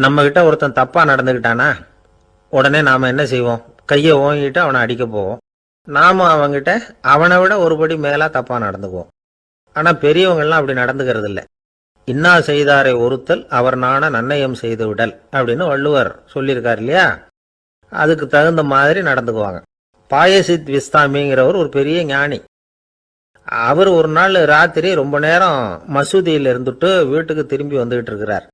நம்மக்கிட்ட ஒருத்தன் தப்பாக நடந்துக்கிட்டானா உடனே நாம் என்ன செய்வோம்? கையை ஓங்கிட்டு அவனை அடிக்க போவோம். நாம் அவன்கிட்ட அவனை விட ஒருபடி மேலாக தப்பாக நடந்துக்குவோம். ஆனால் பெரியவங்கள்லாம் அப்படி நடந்துக்கிறது இல்லை இன்னா செய்தாரை ஒருத்தல் அவர் நான நன்னயம் செய்து விடல் அப்படின்னு வள்ளுவர் சொல்லியிருக்கார் இல்லையா? அதுக்கு தகுந்த மாதிரி நடந்துக்குவாங்க. பாயசித் விஸ்தாமிங்கிறவர் ஒரு பெரிய ஞானி. அவர் ஒரு நாள் ராத்திரி ரொம்ப நேரம் மசூதியில் இருந்துட்டு வீட்டுக்கு திரும்பி வந்துகிட்டு இருக்கிறார்.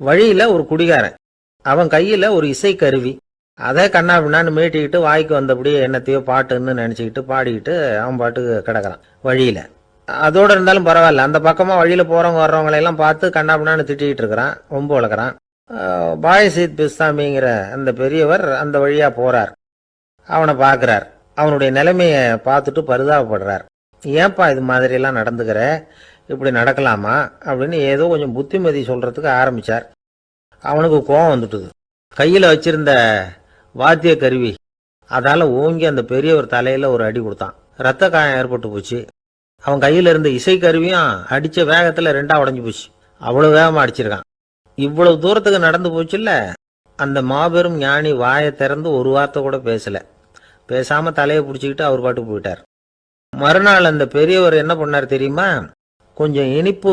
வழியில் ஒரு குடிகாரன். அவன் கையில் ஒரு இசை கருவி. அதை கண்ணா பின்னான்னு மீட்டிக்கிட்டு வாய்க்கு வந்தபடியே என்னத்தையோ பாட்டுன்னு நினச்சிக்கிட்டு பாடிக்கிட்டு அவன் பாட்டுக்கு கிடக்கிறான் வழியில். அதோடு இருந்தாலும் பரவாயில்ல. அந்த பக்கமாக வழியில் போகிறவங்க வர்றவங்களையெல்லாம் பார்த்து கண்ணா பின்னான்னு திட்டிகிட்டு இருக்கிறான். ரொம்ப வளர்க்குறான் பாயசீத் பிஸ்தாமிங்கிற அந்த பெரியவர் அந்த வழியாக போகிறார் அவனை பார்க்குறார். அவனுடைய நிலைமையை பார்த்துட்டு பரிதாபப்படுறார். ஏன்பா இது மாதிரிலாம் நடந்துக்கிற? இப்படி நடக்கலாமா அப்படின்னு ஏதோ கொஞ்சம் புத்திமதி சொல்கிறதுக்கு ஆரம்பித்தார் அவனுக்கு கோபம் வந்துட்டுது. கையில் வச்சிருந்த வாத்திய கருவி அதால் ஓங்கி அந்த பெரியவர் தலையில் ஒரு அடி கொடுத்தான். ரத்த காயம் ஏற்பட்டு போச்சு. அவன் கையில் இருந்த இசைக்கருவியும் அடித்த வேகத்தில் ரெண்டாக உடஞ்சி போச்சு. அவ்வளோ வேகமாக அடிச்சிருக்கான். இவ்வளவு தூரத்துக்கு நடந்து போச்சுல்ல அந்த மாபெரும் ஞானி வாயை திறந்து ஒரு வார்த்தை கூட பேசலை. பேசாமல் தலையை பிடிச்சிக்கிட்டு அவர் பாட்டுக்கு போயிட்டார். மறுநாள் அந்த பெரியவர் என்ன பண்ணார் தெரியுமா? கொஞ்சம் இனிப்பு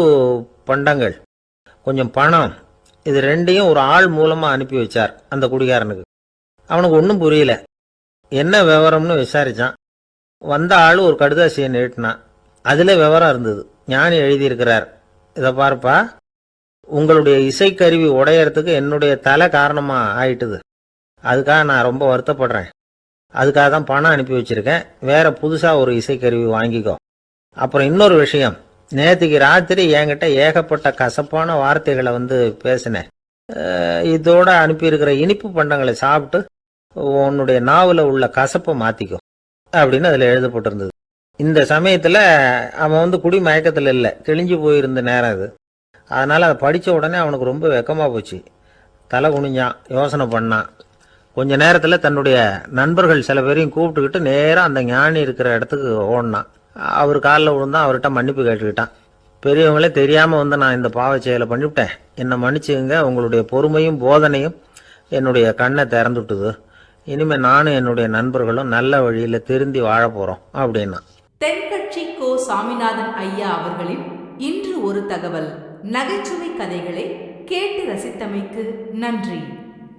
பண்டங்கள் கொஞ்சம் பணம் இது ரெண்டையும் ஒரு ஆள் மூலமாக அனுப்பி வச்சார் அந்த குடிகாரனுக்கு. அவனுக்கு ஒன்றும் புரியல. என்ன விவரம்னு விசாரிச்சான். வந்த ஆள் ஒரு கடுதாசியை நீட்டினான். அதில் விவரம் இருந்தது. ஞானி எழுதியிருக்கிறார். இதை பாருப்பா. உங்களுடைய இசைக்கருவி உடையறதுக்கு என்னுடைய தலை காரணமாக ஆயிட்டுது. அதுக்காக நான் ரொம்ப வருத்தப்படுறேன். அதுக்காக தான் பணம் அனுப்பி வச்சுருக்கேன். வேறு புதுசாக ஒரு இசைக்கருவி வாங்கிக்கோ. அப்புறம் இன்னொரு விஷயம். நேற்றுக்கு ராத்திரி என்கிட்ட ஏகப்பட்ட கசப்பான வார்த்தைகளை வந்து பேசினேன். இதோட அனுப்பியிருக்கிற இனிப்பு பண்டங்களை சாப்பிட்டு உன்னுடைய நாவல உள்ள கசப்பை மாற்றிக்கும் அப்படின்னு அதில் எழுதப்பட்டிருந்தது இந்த சமயத்தில் அவன் வந்து குடி மயக்கத்தில் இல்லை தெளிஞ்சு போயிருந்த நேரம் அது. அதனால் அதை படித்த உடனே அவனுக்கு ரொம்ப வெக்கமாக போச்சு. தலை குனிஞ்சான் யோசனை பண்ணான். கொஞ்ச நேரத்தில் தன்னுடைய நண்பர்கள் சில பேரையும் கூப்பிட்டுக்கிட்டு நேராக அந்த ஞானி இருக்கிற இடத்துக்கு ஓடினான். அவர் காலில் விழுந்தான் அவர்கிட்ட மன்னிப்பு கேட்டுக்கிட்டான். பெரியவங்களே தெரியாமல் வந்து நான் இந்த பாவ செயலை பண்ணிவிட்டேன். என்னை மன்னிச்சுங்க உங்களுடைய பொறுமையும் போதனையும் என்னுடைய கண்ணை திறந்துட்டுது இனிமே நானும் என்னுடைய நண்பர்களும் நல்ல வழியில் திருந்தி வாழ போகிறோம் அப்படின்னா. தென்கட்சி கோ சாமிநாதன் ஐயா அவர்களின் இன்று ஒரு தகவல். நகைச்சுவை கதைகளை கேட்டு ரசித்தமைக்கு நன்றி.